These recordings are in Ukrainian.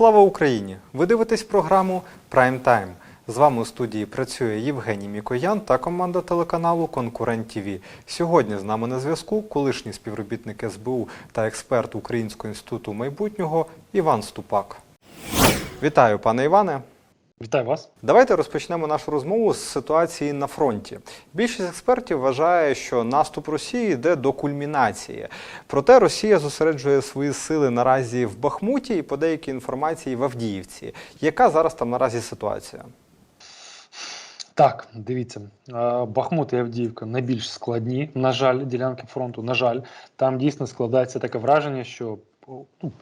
Слава Україні! Ви дивитесь програму Прайм Тайм. З вами у студії працює Євгеній Мікоян та команда телеканалу Конкурент ТІВІ. Сьогодні з нами на зв'язку колишній співробітник СБУ та експерт Українського інституту майбутнього Іван Ступак. Вітаю, пане Іване. Вітаю вас. Давайте розпочнемо нашу розмову з ситуації на фронті. Більшість експертів вважає, що наступ Росії йде до кульмінації. Проте Росія зосереджує свої сили наразі в Бахмуті і по деякій інформації в Авдіївці. Яка зараз там наразі ситуація? Так, дивіться, е, Бахмут і Авдіївка найбільш складні, на жаль, ділянки фронту. На жаль, там дійсно складається таке враження, що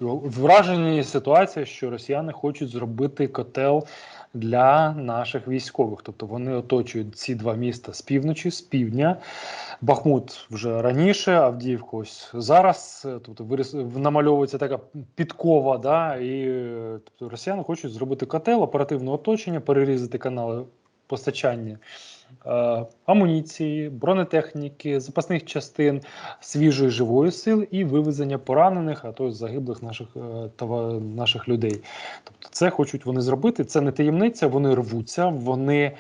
ну, враження ситуація, що росіяни хочуть зробити котел для наших військових. Тобто вони оточують ці два міста з півночі, з півдня. Бахмут вже раніше, Авдіївка ось зараз. Тобто виріс намальовується така підкова, да, і е, тобто росіяни хочуть зробити котел, оперативне оточення, перерізати канали постачання е, амуніції, бронетехніки, запасних частин, свіжої живої сили і вивезення поранених, а то й загиблих наших е, това- наших людей. Тобто, це хочуть вони зробити. Це не таємниця, вони рвуться, вони.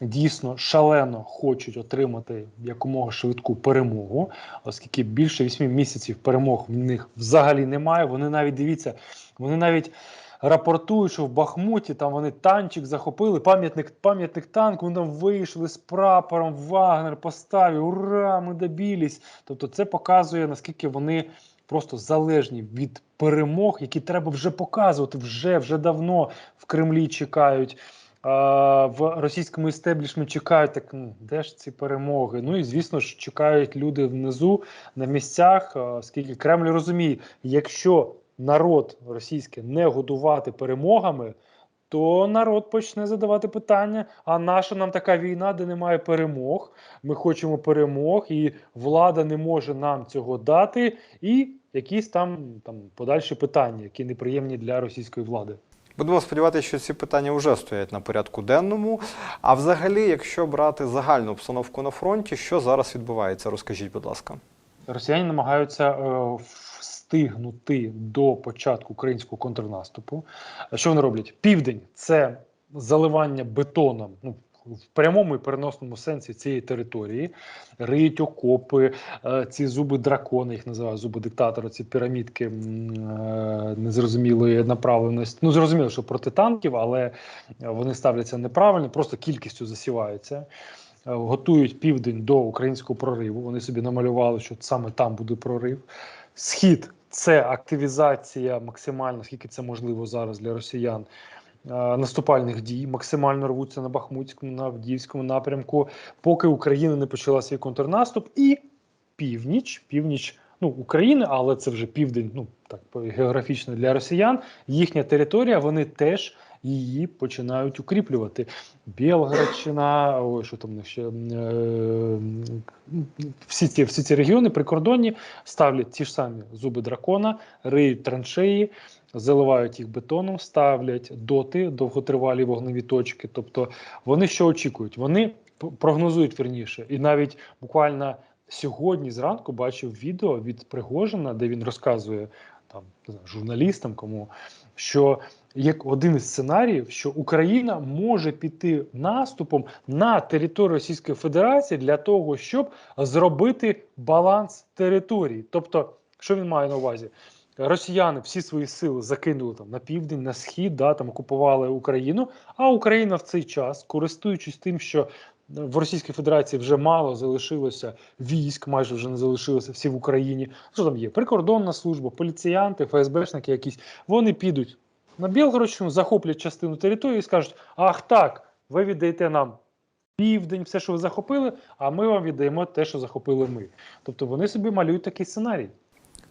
Дійсно шалено хочуть отримати якомога швидку перемогу, оскільки більше вісьми місяців перемог в них взагалі немає. Вони навіть дивіться, вони навіть рапортують, що в Бахмуті там вони танчик захопили, пам'ятник пам'ятник танку, вони там вийшли з прапором, Вагнер поставив, ура, ми добілись. Тобто це показує, наскільки вони просто залежні від перемог, які треба вже показувати, вже, вже давно в Кремлі чекають. В російському істеблішмі чекають так, ну, де ж ці перемоги? Ну і звісно ж чекають люди внизу на місцях, оскільки Кремль розуміє, якщо народ російський не годувати перемогами, то народ почне задавати питання: а наша нам така війна, де немає перемог? Ми хочемо перемог, і влада не може нам цього дати, і якісь там, там подальші питання, які неприємні для російської влади. Будемо сподіватися, що ці питання вже стоять на порядку денному. А взагалі, якщо брати загальну обстановку на фронті, що зараз відбувається? Розкажіть, будь ласка. Росіяни намагаються е, встигнути до початку українського контрнаступу. Що вони роблять? Південь це заливання бетоном. Ну, в прямому і переносному сенсі цієї території риють окопи, е, ці зуби дракона, їх називають зуби диктатора, ці пірамідки е, незрозумілої направленості. Ну зрозуміло, що проти танків, але вони ставляться неправильно, просто кількістю засіваються. Е, Готують південь до українського прориву. Вони собі намалювали, що саме там буде прорив. Схід це активізація максимально, скільки це можливо зараз для росіян. е, Наступальних дій максимально рвуться на Бахмутському, на Авдіївському напрямку, поки Україна не почала свій контрнаступ, і північ, північ ну, України, але це вже південь, ну так географічно для росіян. Їхня територія, вони теж її починають укріплювати. Білградщина, ой, що там ще е, всі ці всі ці регіони прикордонні ставлять ті ж самі зуби дракона, риють траншеї, заливають їх бетоном, ставлять доти, довготривалі вогневі точки. Тобто вони що очікують? Вони прогнозують верніше, і навіть буквально сьогодні зранку бачив відео від Пригожина, де він розказує там журналістам, кому що як один із сценаріїв, що Україна може піти наступом на територію Російської Федерації для того, щоб зробити баланс території. Тобто, що він має на увазі? Росіяни всі свої сили закинули там на південь, на схід, да, там окупували Україну. А Україна в цей час, користуючись тим, що в Російській Федерації вже мало залишилося військ, майже вже не залишилося всі в Україні. Що там є? Прикордонна служба, поліціянти, ФСБшники якісь. Вони підуть на Білгородщину, захоплять частину території і скажуть: Ах так, ви віддаєте нам південь, все, що ви захопили, а ми вам віддаємо те, що захопили ми. Тобто вони собі малюють такий сценарій.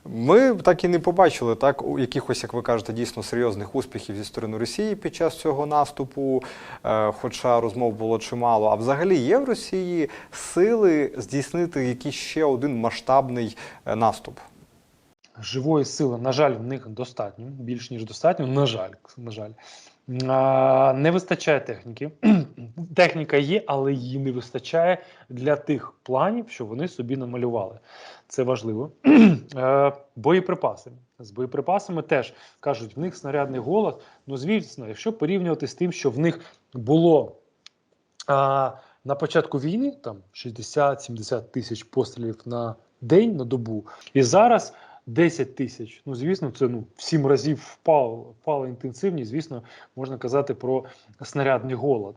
Ми так і не побачили так якихось, як ви кажете, дійсно серйозних успіхів зі сторони Росії під час цього наступу, е, хоча розмов було чимало. А взагалі є в Росії сили здійснити якийсь ще один масштабний е, наступ. Живої сили, на жаль, в них достатньо, більш ніж достатньо. На жаль, на жаль. Не вистачає техніки. Техніка є, але її не вистачає для тих планів, що вони собі намалювали. Це важливо. Боєприпаси. з боєприпасами теж кажуть, в них снарядний голод. Ну, звісно, якщо порівнювати з тим, що в них було а, на початку війни, там 60-70 тисяч пострілів на день на добу, і зараз 10 тисяч. Ну, звісно, це ну, в 7 разів впало, впала інтенсивність. Звісно, можна казати про снарядний голод.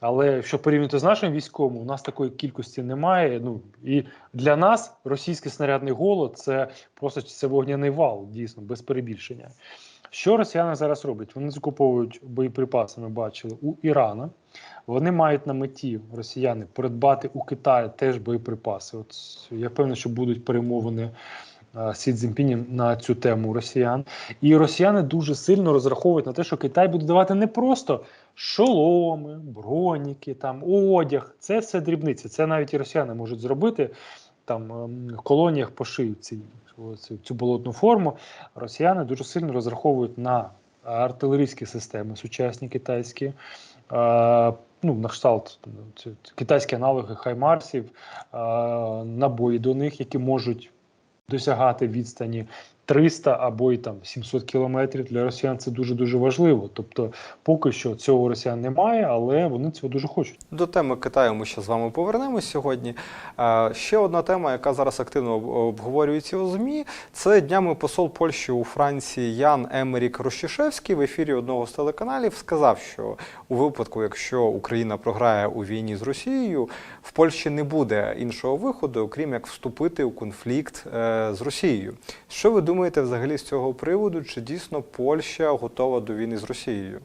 Але якщо порівняти з нашим військовим, у нас такої кількості немає. Ну і для нас російський снарядний голод це просто це вогняний вал, дійсно, без перебільшення. Що росіяни зараз роблять? Вони закуповують боєприпаси, ми бачили у Ірана. Вони мають на меті росіяни придбати у Китаї теж боєприпаси. От я впевнений, що будуть перемовини Сі Цзіньпінем на цю тему росіян. І росіяни дуже сильно розраховують на те, що Китай буде давати не просто шоломи, броніки, там одяг. Це все дрібниці. Це навіть і росіяни можуть зробити. Там ем, в колоніях пошиють ці, цю, цю болотну форму. Росіяни дуже сильно розраховують на артилерійські системи, сучасні китайські. Е, ну, на кшталт ці китайські аналоги хаймарсів, е, набої до них, які можуть досягати відстані 300 або й там 700 кілометрів. Для росіян це дуже дуже важливо. Тобто, поки що цього росіян немає, але вони цього дуже хочуть. До теми Китаю ми ще з вами повернемось сьогодні. Ще одна тема, яка зараз активно обговорюється у ЗМІ, це днями посол Польщі у Франції Ян Емерік Рощишевський в ефірі одного з телеканалів сказав, що у випадку, якщо Україна програє у війні з Росією, в Польщі не буде іншого виходу, окрім як вступити у конфлікт е, з Росією. Що ви думаєте взагалі з цього приводу? Чи дійсно Польща готова до війни з Росією?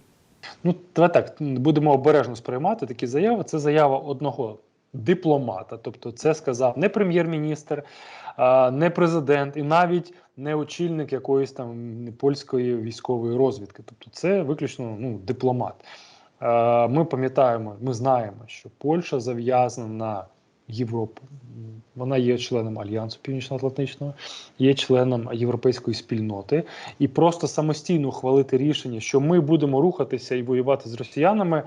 Ну, давай так будемо обережно сприймати такі заяви. Це заява одного дипломата. Тобто, це сказав не прем'єр-міністр, не президент і навіть не очільник якоїсь там польської військової розвідки. Тобто, це виключно ну, дипломат. Ми пам'ятаємо, ми знаємо, що Польща зав'язана на Європу. Вона є членом Альянсу Північно-Атлантичного, є членом європейської спільноти, і просто самостійно ухвалити рішення, що ми будемо рухатися і воювати з росіянами.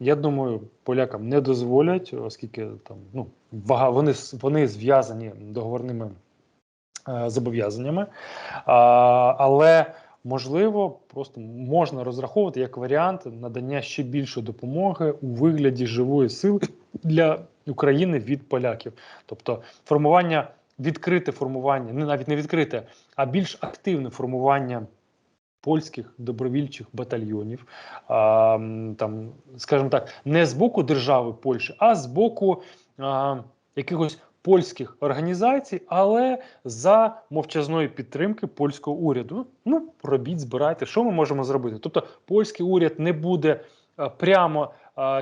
Я думаю, полякам не дозволять, оскільки там ну вага вони вони зв'язані договорними е, зобов'язаннями. Але можливо, просто можна розраховувати як варіант надання ще більшої допомоги у вигляді живої сили для України від поляків, тобто формування. Відкрите формування, не навіть не відкрите, а більш активне формування польських добровільчих батальйонів, а, там, скажімо так, не з боку держави Польщі, а з боку а, якихось польських організацій, але за мовчазної підтримки польського уряду. Ну, робіть, збирайте, що ми можемо зробити? Тобто, польський уряд не буде прямо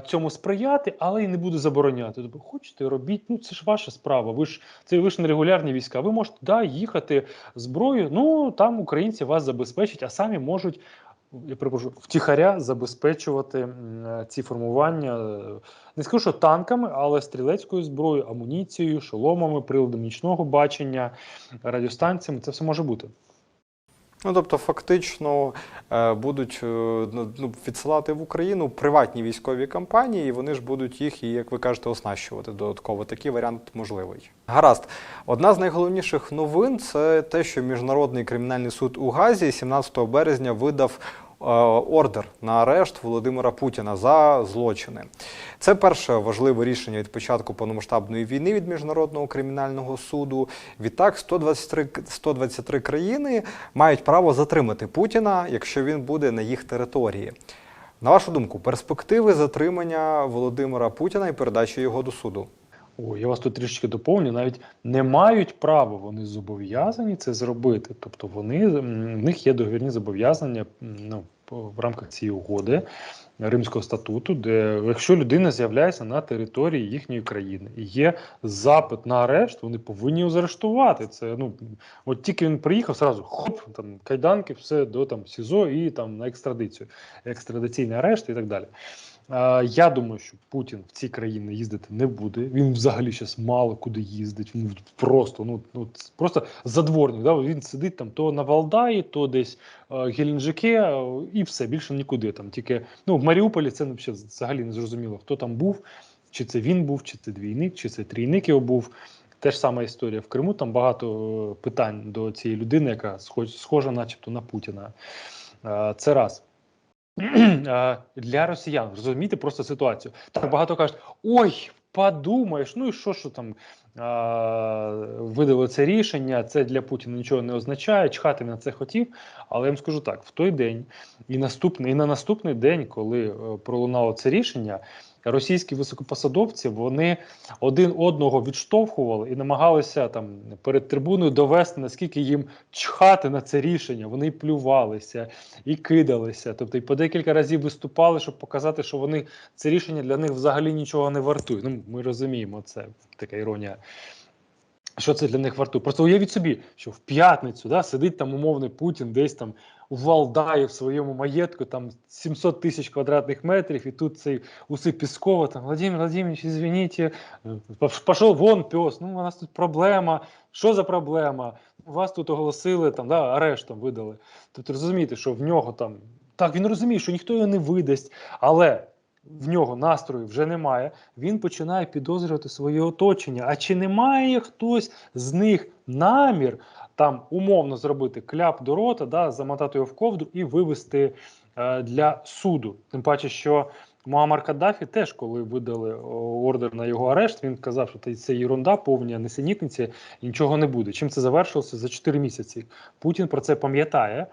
цьому сприяти, але й не буде забороняти. Тобто, хочете, робіть, ну це ж ваша справа. Ви ж це ви ж не регулярні війська. Ви можете да, їхати зброю. Ну там українці вас забезпечать, а самі можуть. Я перепрошую, втіхаря забезпечувати е, ці формування. е, Не скажу, що танками, але стрілецькою зброєю, амуніцією, шоломами, приладом нічного бачення, радіостанціями. Це все може бути. Ну, тобто, фактично е, будуть е, ну, ну, відсилати в Україну приватні військові компанії, і вони ж будуть їх, і, як ви кажете, оснащувати додатково. Такий варіант можливий. Гаразд. Одна з найголовніших новин це те, що Міжнародний кримінальний суд у Газі 17 березня видав. Е, Ордер на арешт Володимира Путіна за злочини. Це перше важливе рішення від початку повномасштабної війни від міжнародного кримінального суду. Відтак, 123, 123 країни мають право затримати Путіна, якщо він буде на їх території. На вашу думку, перспективи затримання Володимира Путіна і передачі його до суду? О, я вас тут трішечки доповню. Навіть не мають права, вони зобов'язані це зробити. Тобто вони в них є договірні зобов'язання ну, в рамках цієї угоди Римського статуту, де якщо людина з'являється на території їхньої країни і є запит на арешт, вони повинні його заарештувати. Це ну от тільки він приїхав, зразу хоп, там кайданки, все до там СІЗО і там на екстрадицію, екстрадиційний арешт і так далі. Е, Я думаю, що Путін в ці країни їздити не буде. Він взагалі зараз мало куди їздить. Він просто ну, ну просто задворник. Да? Він сидить там то на Валдаї, то десь е, Геленджике, е, і все більше нікуди. Там тільки ну в Маріуполі це взагалі не зрозуміло, хто там був, чи це він був, чи це двійник, чи це трійник його був. Теж сама історія в Криму. Там багато питань до цієї людини, яка схож- схожа, начебто, на Путіна. Це раз. Для росіян розуміти просто ситуацію. Так багато кажуть: ой, подумаєш, ну і що, що там видали це рішення, це для Путіна нічого не означає, чхати на це хотів. Але я вам скажу так: в той день і наступний, і на наступний день, коли е, пролунало це рішення, російські високопосадовці вони один одного відштовхували і намагалися там перед трибуною довести, наскільки їм чхати на це рішення. Вони плювалися і кидалися. Тобто, і по декілька разів виступали, щоб показати, що вони це рішення для них взагалі нічого не вартує. Ну, ми розуміємо, це така іронія. Що це для них вартує? Просто уявіть собі, що в п'ятницю да, сидить там умовний Путін десь там у Валдаї в своєму маєтку, там 700 тисяч квадратних метрів, і тут цей уси Піскова, там Владимир Владимирович, извините, пішов вон пес, ну у нас тут проблема. Що за проблема? Вас тут оголосили, там, да, арештом видали. Тобто розумієте, що в нього там. Так, він розуміє, що ніхто його не видасть, але в нього настрою вже немає. Він починає підозрювати своє оточення. А чи не має хтось з них намір там умовно зробити кляп до рота, да, замотати його в ковдру і вивести е, для суду? Тим паче, що Муаммар Каддафі теж, коли видали ордер на його арешт, він казав, що це єрунда, повні несенітниці, і нічого не буде. Чим це завершилося за 4 місяці? Путін про це пам'ятає.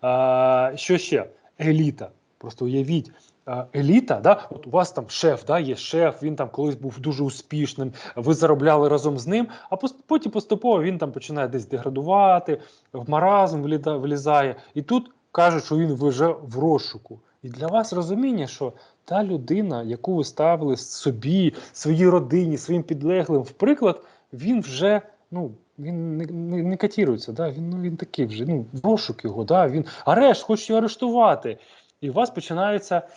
А, що ще? Еліта. Просто уявіть. А, Еліта, да, от у вас там шеф, да, є шеф, він там колись був дуже успішним, ви заробляли разом з ним, а потім поступово він там починає десь деградувати, в маразм влізає. І тут кажуть, що він вже в розшуку. І для вас розуміння, що та людина, яку ви ставили собі, своїй родині, своїм підлеглим, в приклад, він вже ну. Він не, не, не катірується, да? він, ну, він такий вже, ну, розшук його, да? він арешт, хоче арештувати. І у вас починаються а,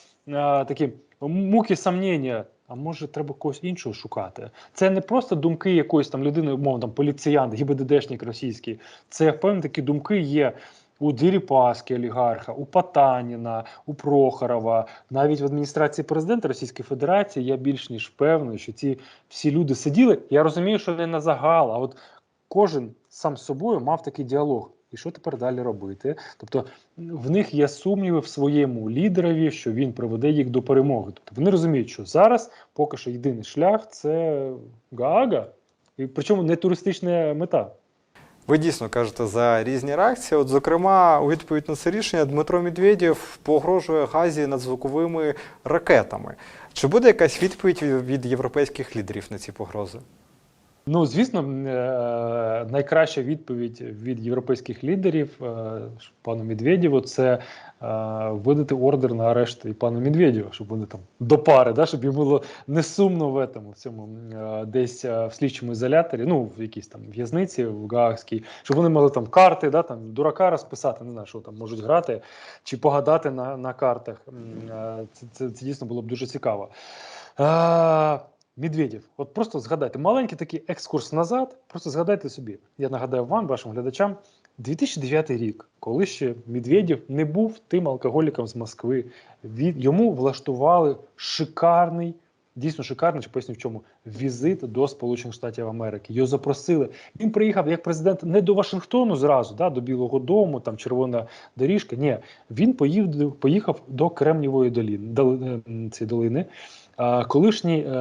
такі муки сомнення, а може треба когось іншого шукати. Це не просто думки якоїсь там людини, умовно, там, поліціянт, ГІБДДшник російський. Це, певні такі думки є у Діріпаски олігарха, у Потаніна, у Прохорова, навіть в адміністрації президента Російської Федерації я більш ніж впевнений, що ці всі люди сиділи. Я розумію, що не на загал, а от кожен сам з собою мав такий діалог. І що тепер далі робити? Тобто в них є сумніви в своєму лідерові, що він приведе їх до перемоги. Тобто вони розуміють, що зараз поки що єдиний шлях це Гаага, і причому не туристична мета. Ви дійсно кажете за різні реакції. От, зокрема, у відповідь на це рішення Дмитро Медведєв погрожує Газі надзвуковими ракетами. Чи буде якась відповідь від- від європейських лідерів на ці погрози? Ну, звісно, е, найкраща відповідь від європейських лідерів е, пану Медведєву це е, видати ордер на арешт і пану Медведєву, щоб вони там до пари, да, щоб йому було не сумно в этому, в цьому десь в слідчому ізоляторі, ну в якійсь там в'язниці в Гаагській, щоб вони могли там карти, да, там дурака розписати, не знаю, що там можуть грати чи погадати на, на картах. Це, це, це дійсно було б дуже цікаво. Медведєв, от просто згадайте, маленький такий екскурс назад. Просто згадайте собі. Я нагадаю вам, вашим глядачам, 2009 рік, коли ще Медведєв не був тим алкоголіком з Москви. Від йому влаштували шикарний, дійсно шикарний, чи поясню в чому візит до Сполучених Штатів Америки. Його запросили. Він приїхав як президент не до Вашингтону зразу, да, до Білого Дому, там червона доріжка. Ні, він поїв, поїхав до Кремнівої доліни, доли- ем, цієї долини. Колишній е,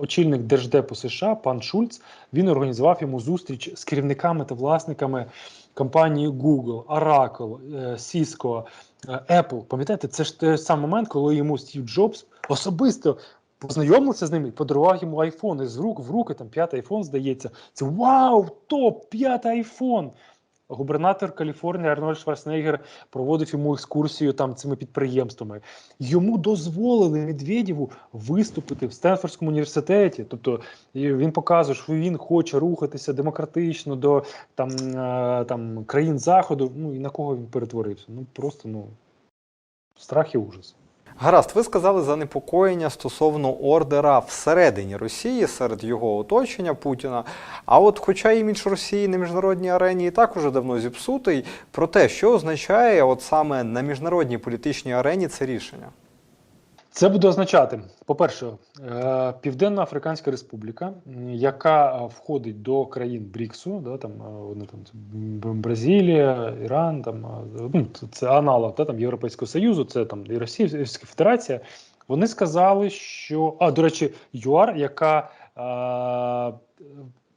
очільник Держдепу США пан Шульц він організував йому зустріч з керівниками та власниками компанії Google, Oracle, е, Cisco, е, Apple. Пам'ятаєте, це ж той самий момент, коли йому Стів Джобс особисто познайомився з ними, подарував йому айфон із рук в руки, там п'ятий айфон здається. Це вау, топ, п'ятий айфон. Губернатор Каліфорнії Арнольд Шварценеггер проводив йому екскурсію там цими підприємствами. Йому дозволили Медведєву виступити в Стенфордському університеті. Тобто він показує, що він хоче рухатися демократично до там, е, там країн заходу. Ну і на кого він перетворився? Ну просто ну страх і ужас. Гаразд, ви сказали занепокоєння стосовно ордера всередині Росії серед його оточення Путіна. А от, хоча імідж Росії на міжнародній арені і так уже давно зіпсутий, про те, що означає от саме на міжнародній політичній арені це рішення. Це буде означати, по-перше, е, Південна Африканська Республіка, яка е, входить до країн БРІКСу, да, там е, вони там Бразилія, Іран, там ну, це- аналог да, там, Європейського Союзу, це там і Російська Федерація. Вони сказали, що а до речі, ЮАР, яка е,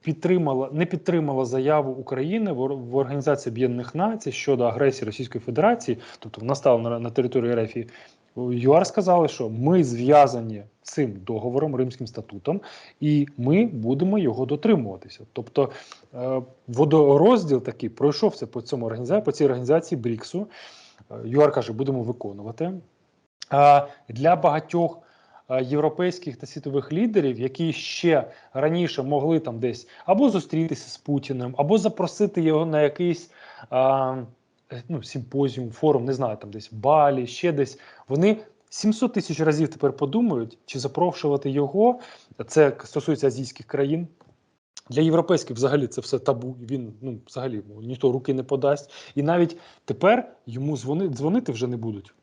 підтримала, не підтримала заяву України в, в Організації Об'єднаних Націй щодо агресії Російської Федерації, тобто вона стала на, на території РФ. ЮАР сказали, що ми зв'язані цим договором, Римським статутом, і ми будемо його дотримуватися. Тобто е, водорозділ такий пройшовся по цьому організації, по цій організації БРІКСу. Е, ЮАР каже, будемо виконувати. А для багатьох е, європейських та світових лідерів, які ще раніше могли там десь або зустрітися з Путіним, або запросити його на якийсь ну, симпозіум, форум, не знаю, там десь Балі, ще десь. Вони 700 тисяч разів тепер подумають, чи запрошувати його. Це стосується азійських країн. Для європейських взагалі це все табу. Він ну взагалі ну, ніхто руки не подасть. І навіть тепер йому дзвони, дзвонити вже не будуть.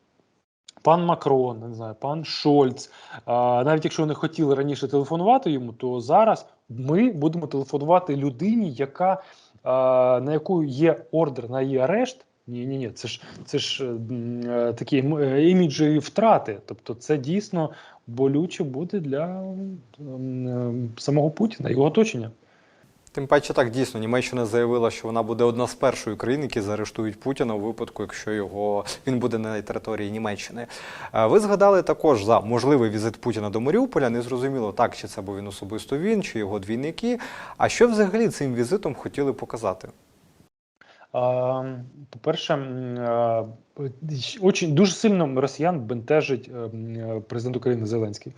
Пан Макрон, не знаю, пан Шольц. А, навіть якщо вони хотіли раніше телефонувати йому, то зараз ми будемо телефонувати людині, яка а, на яку є ордер на її арешт. Ні, ні, ні, це ж це ж е, такі е, втрати. Тобто, це дійсно болюче буде для е, самого Путіна, його оточення. Тим паче так дійсно Німеччина заявила, що вона буде одна з першої країн, які заарештують Путіна у випадку, якщо його він буде на території Німеччини. Е, Ви згадали також за можливий візит Путіна до Маріуполя. Не зрозуміло так, чи це був він особисто він, чи його двійники. А що взагалі цим візитом хотіли показати? По-перше, очень, дуже сильно росіян бентежить е, е, президент України Зеленський.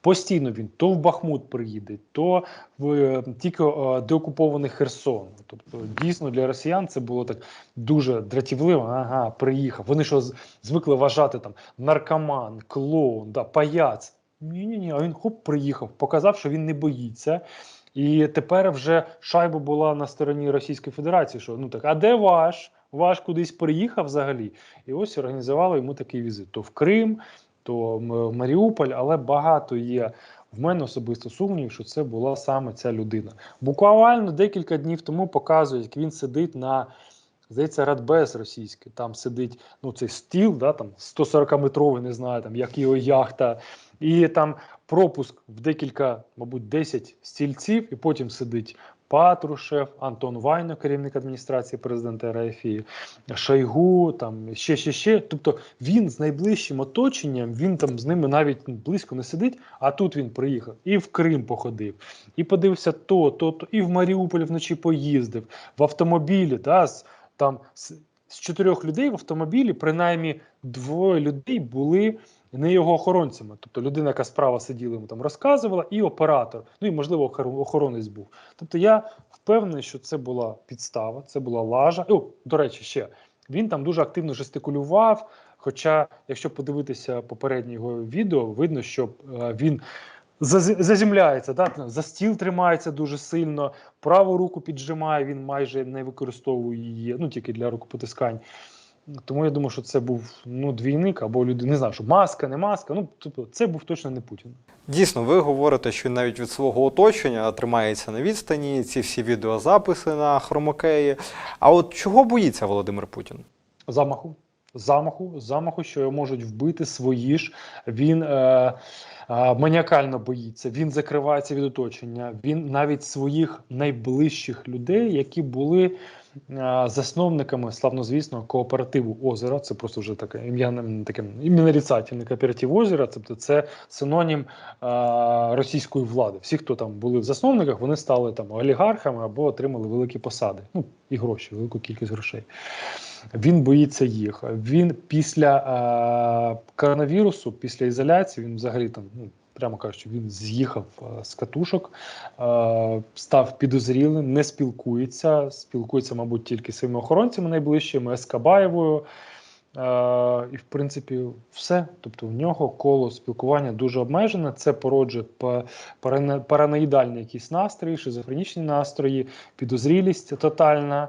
Постійно він то в Бахмут приїде, то в е, тільки деокупований Херсон. Тобто, дійсно для росіян це було так дуже дратівливо. Ага, приїхав. Вони що звикли вважати там наркоман, клоун, да, паяц. Ні, ні, ні. А він хоп приїхав, показав, що він не боїться. І тепер вже шайба була на стороні Російської Федерації. Що ну так, а де ваш? Ваш кудись приїхав взагалі? І ось організували йому такий візит: то в Крим, то в Маріуполь, але багато є. В мене особисто сумнів, що це була саме ця людина. Буквально декілька днів тому показують, як він сидить на здається, Радбез російський. Там сидить ну цей стіл, да, там 140-метровий, не знаю, там як його яхта, і там пропуск в декілька, мабуть, 10 стільців, і потім сидить Патрушев, Антон Вайно, керівник адміністрації президента РФ, Шойгу, там ще, ще, ще. Тобто він з найближчим оточенням, він там з ними навіть ну, близько не сидить. А тут він приїхав і в Крим походив, і подивився то, то, то, і в Маріуполь вночі поїздив в автомобілі. Та, з, там з, з чотирьох людей в автомобілі, принаймні двоє людей були не його охоронцями. Тобто людина, яка справа сиділа, йому там розказувала, і оператор. Ну і можливо охоронець був. Тобто я впевнений, що це була підстава, це була лажа. О, до речі, ще він там дуже активно жестикулював. Хоча, якщо подивитися попереднє його відео, видно, що е, він заземляється, да? за стіл тримається дуже сильно, праву руку піджимає, він майже не використовує її, ну тільки для рукопотискань. Тому я думаю, що це був ну, двійник або людина, не знаю, що маска, не маска. Ну, тобто, це був точно не Путін. Дійсно, ви говорите, що навіть від свого оточення тримається на відстані, ці всі відеозаписи на хромокеї. А от чого боїться Володимир Путін? Замаху. Замаху, замаху, що його можуть вбити свої ж. Він е, е, маніакально боїться, він закривається від оточення. Він навіть своїх найближчих людей, які були засновниками славнозвісного кооперативу озера. Це просто вже таке ім'я таке ім'я кооператив озера. Тобто це синонім російської влади. Всі, хто там були в засновниках, вони стали там олігархами або отримали великі посади. Ну і гроші, велику кількість грошей. Він боїться їх. Він після коронавірусу, після ізоляції, він взагалі там, ну прямо кажучи, він з'їхав е, з катушок, е, став підозрілим, не спілкується. Спілкується, мабуть, тільки з своїми охоронцями найближчими, Ескабаєвою. Е, і, в принципі, все. Тобто, в нього коло спілкування дуже обмежене. Це породжує па- парано- параноїдальні якісь настрої, шизофренічні настрої, підозрілість тотальна.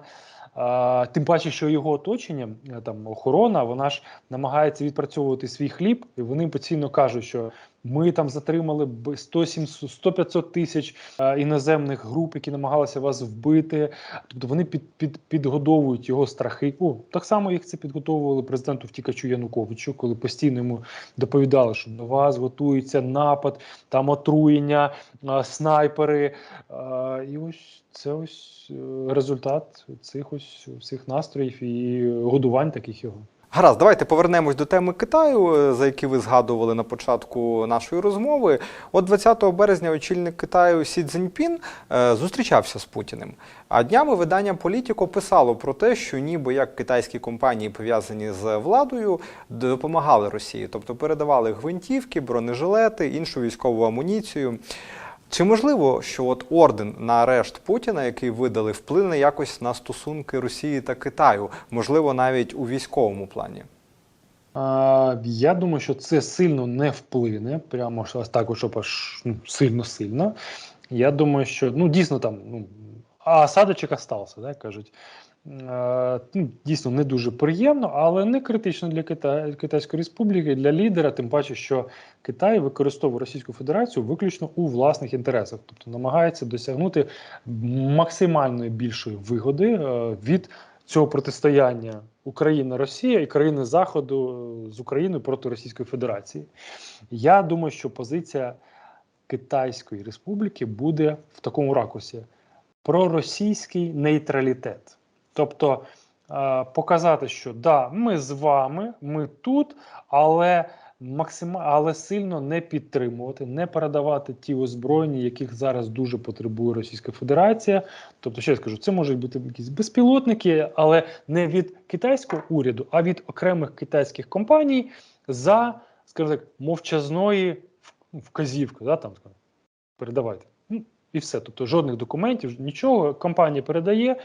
Тим паче, що його оточення, там охорона, вона ж намагається відпрацьовувати свій хліб, і вони постійно кажуть, що ми там затримали 100-500 тисяч е, іноземних груп, які намагалися вас вбити. Тобто вони під, під, підгодовують його страхи. О, так само їх це підготовували президенту втікачу Януковичу, коли постійно йому доповідали, що до вас готується напад, там отруєння, е, снайпери. Е, І ось це ось результат цих ось всіх настроїв і годувань таких його. Гаразд, давайте повернемось до теми Китаю, е, за які ви згадували на початку нашої розмови. От 20 березня очільник Китаю Сі Цзіньпін е, зустрічався з Путіним. А днями видання Політіко писало про те, що ніби як китайські компанії, пов'язані з владою, допомагали Росії, тобто передавали гвинтівки, бронежилети, іншу військову амуніцію. Чи можливо, що от орден на арешт Путіна, який видали, вплине якось на стосунки Росії та Китаю, можливо, навіть у військовому плані? Я думаю, що це сильно не вплине, прямо так, щоб аж ну, сильно-сильно. Я думаю, що ну дійсно там ну, а осадочок остався, да, кажуть. Е, ну, дійсно не дуже приємно, але не критично для Кита... Китайської Республіки, для лідера, тим паче, що Китай використовує Російську Федерацію виключно у власних інтересах, тобто намагається досягнути максимальної більшої вигоди е, від цього протистояння Україна-Росія і країни Заходу е, з Україною проти Російської Федерації. Я думаю, що позиція Китайської Республіки буде в такому ракурсі проросійський нейтралітет. Тобто е, показати, що да, ми з вами, ми тут, але максима, але сильно не підтримувати, не передавати ті озброєння, яких зараз дуже потребує Російська Федерація. Тобто, ще раз кажу, це можуть бути якісь безпілотники, але не від китайського уряду, а від окремих китайських компаній за, скажімо так, мовчазної вказівки. Да, там, передавайте. І все. Тобто жодних документів, нічого. Компанія передає.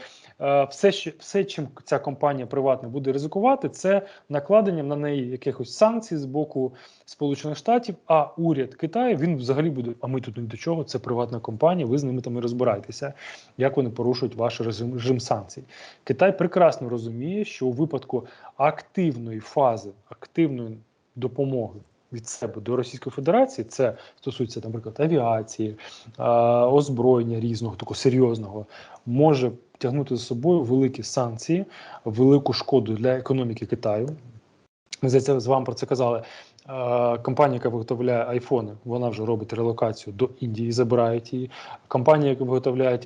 Е, все, все, чим ця компанія приватна буде ризикувати, це накладенням на неї якихось санкцій з боку Сполучених Штатів. А уряд Китаю він взагалі буде. А ми тут ні до чого, це приватна компанія. Ви з ними там і розбирайтеся, як вони порушують ваш режим, режим санкцій. Китай прекрасно розуміє, що у випадку активної фази, активної допомоги від себе до Російської Федерації, це стосується, наприклад, авіації, озброєння різного, такого серйозного, може тягнути за собою великі санкції, велику шкоду для економіки Китаю. Ми здається, з вами про це казали. Компанія, яка виготовляє айфони, вона вже робить релокацію до Індії, забирають її. Компанія, яка виготовляє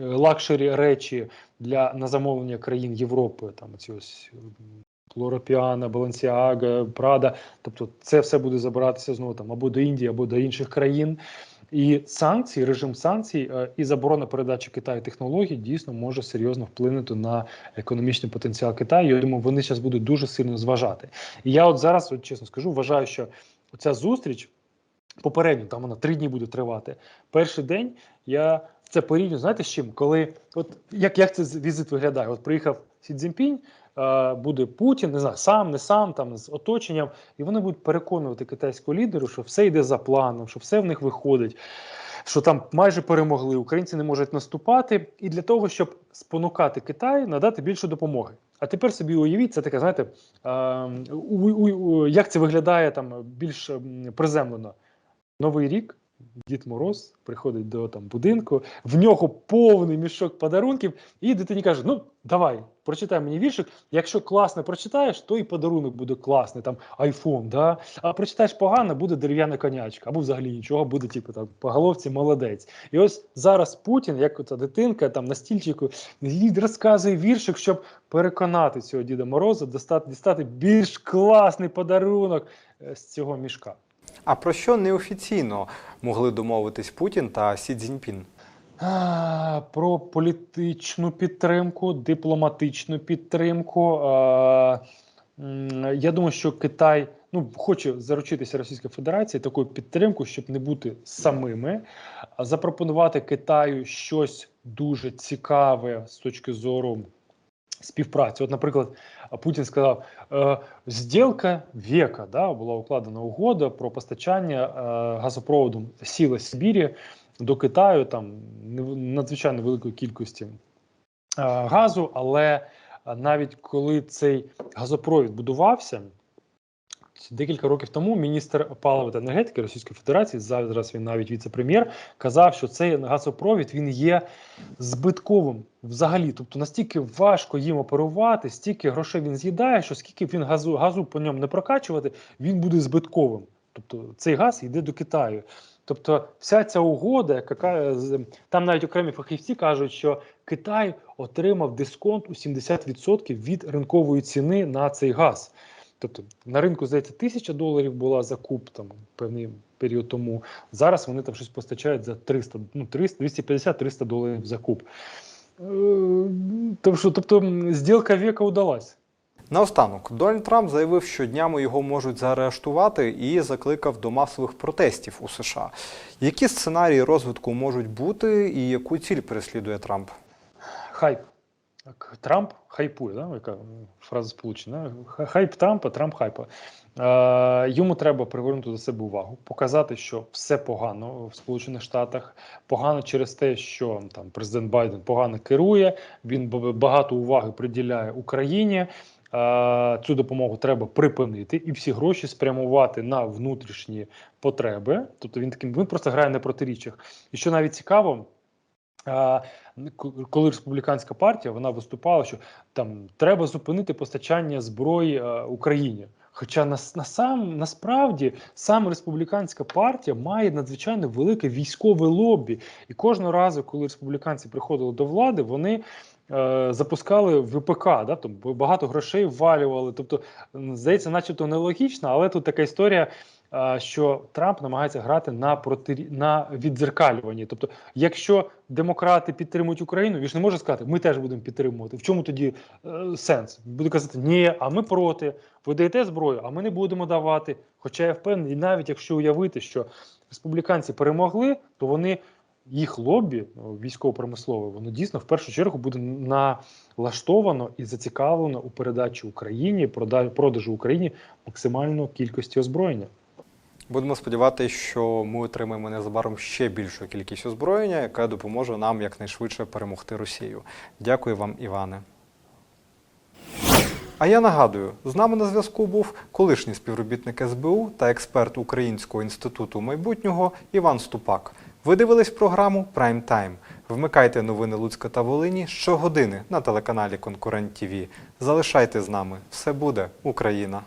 лакшері речі для на замовлення країн Європи, там ці ось Лоропіана, Балансіага, Прада. Тобто, це все буде забиратися знову там або до Індії, або до інших країн. І санкції, режим санкцій е, і заборона передачі Китаю технологій дійсно може серйозно вплинути на економічний потенціал Китаю. Я думаю, вони зараз будуть дуже сильно зважати. І я от зараз, от чесно скажу, вважаю, що ця зустріч попередньо там вона три дні буде тривати. Перший день я це порівнюю, знаєте з чим? Коли от як як це візит виглядає? От приїхав Сі Цзіньпінь, буде Путін, не знаю, сам, не сам, там з оточенням, і вони будуть переконувати китайського лідеру, що все йде за планом, що все в них виходить, що там майже перемогли, українці не можуть наступати, і для того, щоб спонукати Китай, надати більше допомоги. А тепер собі уявіть, це таке, знаєте, е, у, у, у, як це виглядає там більш приземлено. Новий рік. Дід Мороз приходить до там будинку, в нього повний мішок подарунків, і дитині каже: Ну, давай, прочитай мені віршик. Якщо класно прочитаєш, то і подарунок буде класний, там айфон. да? А прочитаєш погано, буде дерев'яна конячка, або взагалі нічого, буде, типу, там, по головці молодець. І ось зараз Путін, як оця дитинка, там на стільчику, розказує віршик, щоб переконати цього Діда Мороза, достати, дістати більш класний подарунок е, з цього мішка. А про що неофіційно могли домовитись Путін та Сі Цзіньпін? Про політичну підтримку, дипломатичну підтримку. Я думаю, що Китай ну, хоче заручитися Російська Федерація такою підтримкою, щоб не бути самими, запропонувати Китаю щось дуже цікаве з точки зору співпраці. От, наприклад, Путін сказав, е, зділка века да, була укладена угода про постачання е, газопроводу Сіла Сибірі до Китаю, там надзвичайно великої кількості газу, але навіть коли цей газопровід будувався. Декілька років тому міністр палива та енергетики Російської Федерації, зараз він навіть віце-прем'єр, казав, що цей газопровід він є збитковим взагалі. Тобто настільки важко їм оперувати, стільки грошей він з'їдає, що скільки б він газу, газу по ньому не прокачувати, він буде збитковим. Тобто цей газ йде до Китаю. Тобто, вся ця угода, яка з- там навіть окремі фахівці кажуть, що Китай отримав дисконт у 70% від ринкової ціни на цей газ. Тобто на ринку, здається, тисяча доларів була закуп там певний період тому. Зараз вони там щось постачають за 300, ну 300, 250-300 доларів закуп. Е, Тобто, тобто зділка віка удалась. Наостанок, Дональд Трамп заявив, що днями його можуть заарештувати і закликав до масових протестів у США. Які сценарії розвитку можуть бути і яку ціль переслідує Трамп? Хайп. Трамп хайпує, да? яка фраза сполучена. Хайп Трампа, Трамп хайпа. Е, йому треба привернути до себе увагу, показати, що все погано в Сполучених Штатах, погано через те, що там президент Байден погано керує, він багато уваги приділяє Україні. Е, Цю допомогу треба припинити і всі гроші спрямувати на внутрішні потреби. Тобто він таким він просто грає на протиріччях. І що навіть цікаво, коли республіканська партія вона виступала, що там треба зупинити постачання зброї е, Україні. Хоча на, на сам насправді саме республіканська партія має надзвичайно велике військове лобі, і кожного разу, коли республіканці приходили до влади, вони е, запускали ВПК, да, там багато грошей ввалювали. Тобто, здається, начебто нелогічно, але тут така історія. е, Що Трамп намагається грати на проти на віддзеркалюванні. Тобто, якщо демократи підтримують Україну, він ж не може сказати, ми теж будемо підтримувати. В чому тоді е, сенс? Буде казати, ні, а ми проти. Ви даєте зброю, а ми не будемо давати. Хоча я впевнений, навіть якщо уявити, що республіканці перемогли, то вони їх лобі військово-промислове, воно дійсно в першу чергу буде налаштовано і зацікавлено у передачі Україні, прода- продажу Україні максимальної кількості озброєння. Будемо сподіватися, що ми отримаємо незабаром ще більшу кількість озброєння, яке допоможе нам якнайшвидше перемогти Росію. Дякую вам, Іване. А я нагадую, з нами на зв'язку був колишній співробітник СБУ та експерт Українського інституту майбутнього Іван Ступак. Ви дивились програму Прайм Тайм. Вмикайте новини Луцька та Волині щогодини на телеканалі Конкурент ТІВІ. Залишайте з нами. Все буде Україна!